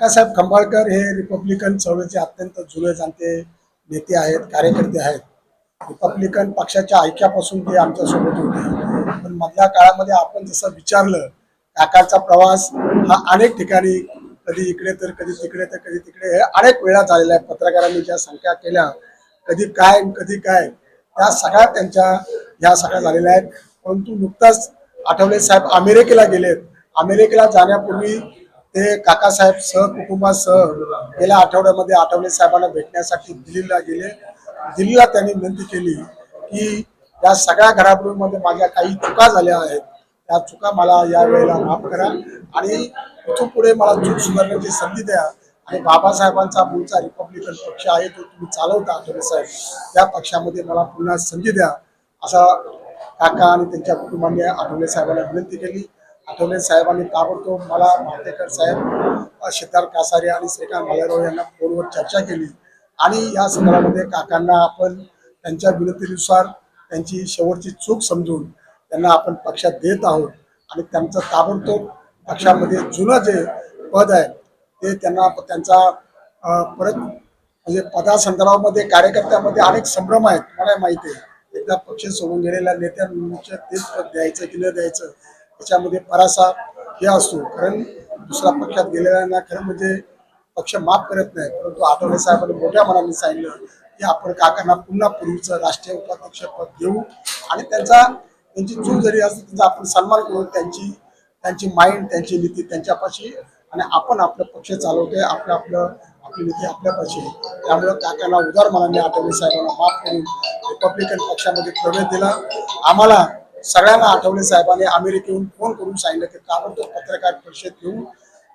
काकासाहेब खंबाळकर हे रिपब्लिकन चळवळीचे अत्यंत जुने जाणते नेते आहेत कार्यकर्ते आहेत. रिपब्लिकन पक्षाच्या ऐक्यापासून ते आमच्यासोबत होते. पण मधल्या काळामध्ये आपण जसं विचारलं काकाचा प्रवास हा अनेक ठिकाणी कधी इकडे तर कधी तिकडे तर कधी तिकडे हे अनेक वेळा झालेला आहे. पत्रकारांनी ज्या संख्या केल्या कधी काय कधी काय त्या सगळ्या त्यांच्या ह्या सगळ्या झालेल्या आहेत. परंतु नुकताच आठवले साहेब अमेरिकेला गेलेत. अमेरिकेला जाण्यापूर्वी ते काकासाहेब सहकुटुंबासह गेल्या आठवड्यामध्ये आठवले साहेबांना भेटण्यासाठी दिल्लीला गेले. दिल्लीला त्यांनी विनंती केली की या सगळ्या घडामोडीमध्ये माझ्या काही चुका झाल्या आहेत. त्या चुका मला या वेळेला माफ करा आणि इथून पुढे मला चूक सुधारण्याची संधी द्या. आणि बाबासाहेबांचा मूळचा रिपब्लिकन पक्ष आहे तो तुम्ही चालवता आठवले साहेब. त्या पक्षामध्ये मला पुन्हा संधी द्या. असा काका आणि त्यांच्या कुटुंबाने आठवले साहेबांना विनंती केली. आठवले साहेबांनी ताबडतोब मला मातेकर साहेब सिद्धार्थ कासारे आणि श्रीकांत भालेराव यांना फोनवर चर्चा केली. आणि या संदर्भामध्ये काकांना आपण त्यांच्या विनंतीनुसार त्यांची शेवटची चूक समजून त्यांना आपण पक्षात देत आहोत. आणि त्यांचं ताबडतोब पक्षामध्ये जुनं जे पद आहे ते त्यांना त्यांचा परत म्हणजे पदासंदर्भामध्ये कार्यकर्त्यामध्ये अनेक संभ्रम आहेत मला माहिती आहे. एकदा पक्ष सोडून गेलेल्या नेत्यांच्या तेच पद द्यायचं की न द्यायचं त्याच्यामध्ये परासा हे असतो. कारण दुसऱ्या पक्षात गेलेल्यांना खरं म्हणजे पक्ष माफ करत नाही. परंतु आठवले साहेबांनी मोठ्या मनाने सांगितलं की आपण काकांना पुन्हा पूर्वीचं राष्ट्रीय उपाध्यक्ष पद देऊ आणि त्यांचा त्यांची चूक जरी असते त्यांचा आपण सन्मान करू. त्यांची त्यांची माइंड त्यांची नीती त्यांच्यापाशी आणि आपण आपलं पक्ष चालवतोय आपलं आपलं आपली नीती आपल्यापाशी. त्यामुळे त्यामुळं काकांना उदार मनाने आठवले साहेबांना माफ करून रिपब्लिकन पक्षामध्ये प्रवेश दिला. आम्हाला सगळ्यांना आठवले साहेबांनी अमेरिकेहून फोन करून सांगितलं की ताबडतोब पत्रकार परिषद घेऊन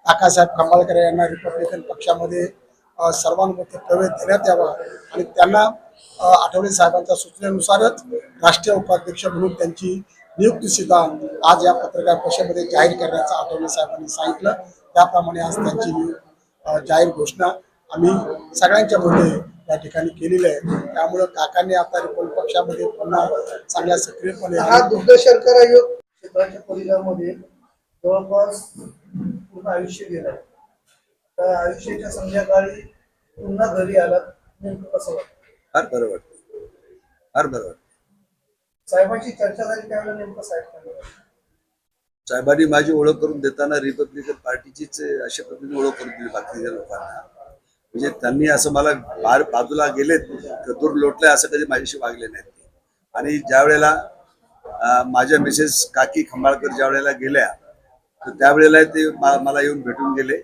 काकासाहेब खंबाळकर यांना रिपब्लिकन पक्षामध्ये सर्वांमध्ये प्रवेश देण्यात यावा. आणि त्यांना आठवले साहेबांच्या सूचनेनुसारच राष्ट्रीय उपाध्यक्ष म्हणून त्यांची नियुक्ती सुद्धा आज या पत्रकार परिषदेमध्ये जाहीर करण्याचं आठवले साहेबांनी सांगितलं. त्याप्रमाणे आज त्यांची जाहीर घोषणा आम्ही सगळ्यांच्या मध्ये या ठिकाणी केलेली आहे. त्यामुळं काकांनी आता रिपब्लिक पक्षामध्ये पुन्हा चांगल्या सक्रियपणे हा दुग्ध शर्करा योग क्षेत्राच्या परिणामामध्ये जवळपास पूर्ण आयुष्य गेलं त्या आयुष्याच्या संध्याकाळी पुन्हा घरी आलात नेमकं कसं वाटतं? फार बरं वाटतं. फार बरं वाटतं. साहेबांची चर्चा झाली त्यावेळेला नेमकं साहेब? साहेबांनी माझी ओळख करून देताना रिपब्लिकन पार्टीचीच अशा पद्धतीने ओळख करून दिली बाकीच्या लोकांना. म्हणजे त्यांनी असं मला बाहेर बाजूला गेलेत तर दूर लोटले असं कधी माझ्याशी वागले नाहीत. आणि ज्या वेळेला माझ्या मिसेस काकी खंबाळकर ज्या वेळेला गेल्या तर त्यावेळेला ते मला येऊन भेटून गेले.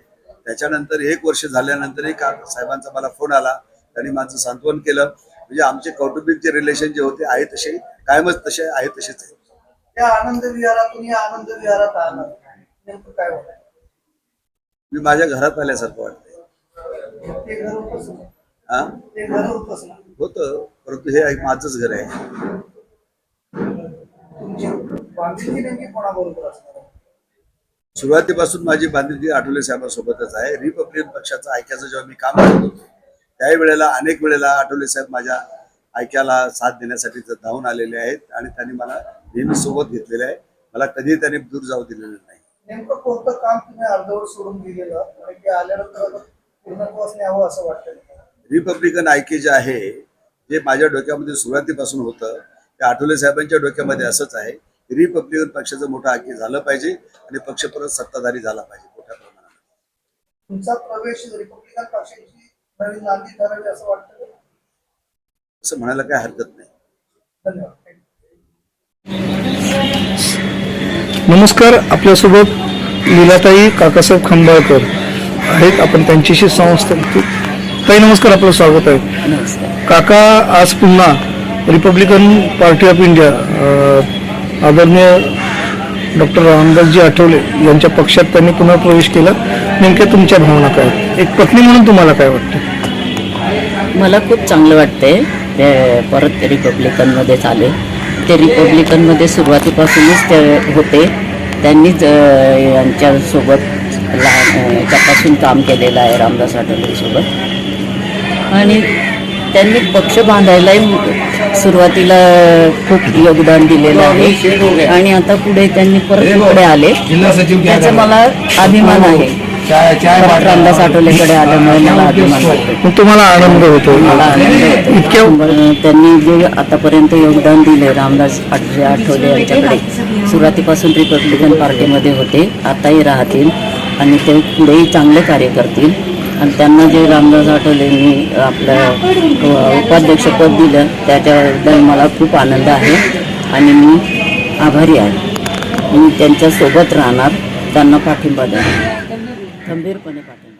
त्याच्यानंतर एक वर्ष झाल्यानंतरही का साहेबांचा मला फोन आला. त्यांनी माझं सांत्वन केलं. म्हणजे आमचे कौटुंबिक जे रिलेशन जे होते आहे तसे कायमच तसे आहे तसेच आहे त्या आनंद विहारातून या आनंद विहारात आला नेमकं काय वाटतं मी माझ्या घरात आल्यासारखं वाटतंय ते घर होतच ना हा? परंतु हे माझंच घर आहे. सुरुवातीपासून माझी बांधिलकी आठवले साहेबांसोबतच आहे. रिपब्लिकन पक्षाचं ऐक्याचं जेव्हा मी काम करत होतो त्याही वेळेला अनेक वेळेला आठवले साहेब माझ्या ऐक्याला साथ देण्यासाठी धावून आलेले आहेत आणि त्यांनी मला नेहमी सोबत घेतलेले आहे. मला कधीही त्यांनी दूर जाऊ दिलेलं नाही. नेमकं कोणतं काम तुम्ही अर्धवट सोडून दिलेलं? आणि ते आल्यानंतर पूर्णत्वास न्यावं असं वाटतं रिपब्लिकन ऐक्य जे आहे जे माझ्या डोक्यामध्ये सुरुवातीपासून होतं ते आठवले साहेबांच्या डोक्यामध्ये असंच आहे. रिपब्लिकन पक्षाचं मोठं ऐक्य झालं पाहिजे आणि पक्ष परत सत्ताधारी झाला पाहिजे मोठ्या प्रमाणात. तुमचा प्रवेश रिपब्लिकन पक्षाची नवीन नांदी ठरावी असं वाटतं असं म्हणायला काय हरकत नाही. धन्यवाद. नमस्कार आपल्यासोबत लीलाताई काकासाहेब खंबाळकर. आहेत. आपण त्यांच्याशी संस्था ताई नमस्कार. आपलं स्वागत आहे. काका आज पुन्हा रिपब्लिकन पार्टी ऑफ इंडिया आदरणीय डॉक्टर रामदासजी आठवले यांच्या पक्षात त्यांनी पुन्हा प्रवेश केला. नेमक्या तुमच्या भावना काय एक पत्नी म्हणून तुम्हाला काय वाटतं? मला खूप चांगलं वाटतंय. ते परत ते रिपब्लिकनमध्ये आले ते रिपब्लिकनमध्ये सुरुवातीपासूनच ते होते. त्यांनीच यांच्यासोबत लहान याच्यापासून काम केलेलं आहे रामदास आठवलेसोबत. आणि त्यांनी पक्ष बांधायलाही सुरुवातीला खूप योगदान दिलेलं आहे. आणि आता पुढे त्यांनी परत पुढे आले. त्याचा मला अभिमान आहे. परत रामदास आठवलेकडे आल्यामुळे मला अभिमान वाटतो. तुम्हाला आनंद होतो. मला आनंद होतो. इतक्या त्यांनी जे आतापर्यंत योगदान दिले रामदास आठवले आठवले यांच्याकडे. सुरुवातीपासून रिपब्लिकन पार्टीमध्ये होते. आताही राहतील. आणि ते पुढेही चांगले कार्य करतील. आणि त्यांना जे रामदास आठवलेंनी आपलं उपाध्यक्षपद दिलं त्याच्याबद्दल मला खूप आनंद आहे आणि मी आभारी आहे. मी त्यांच्यासोबत राहणार त्यांना पाठिंबा देणार. खंबीरपणे पाठिंबा.